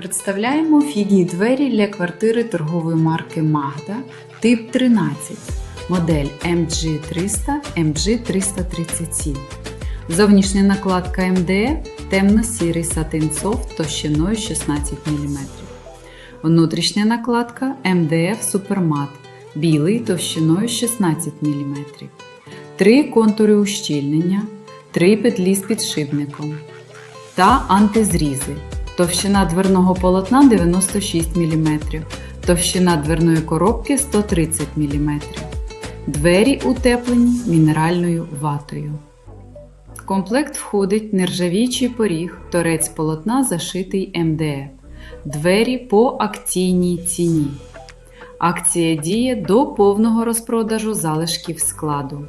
Представляємо вхідні двері для квартири торгової марки Magda тип 13, модель MG300 MG337. Зовнішня накладка МДФ темно-сірий сатин софт товщиною 16 мм. Внутрішня накладка МДФ Supermatt білий товщиною 16 мм. Три контури ущільнення, три петлі з підшипником та антизрізи. Товщина дверного полотна 96 мм, товщина дверної коробки 130 мм. Двері утеплені мінеральною ватою. В комплект входить нержавіючий поріг, торець полотна зашитий МДФ. Двері по акційній ціні. Акція діє до повного розпродажу залишків складу.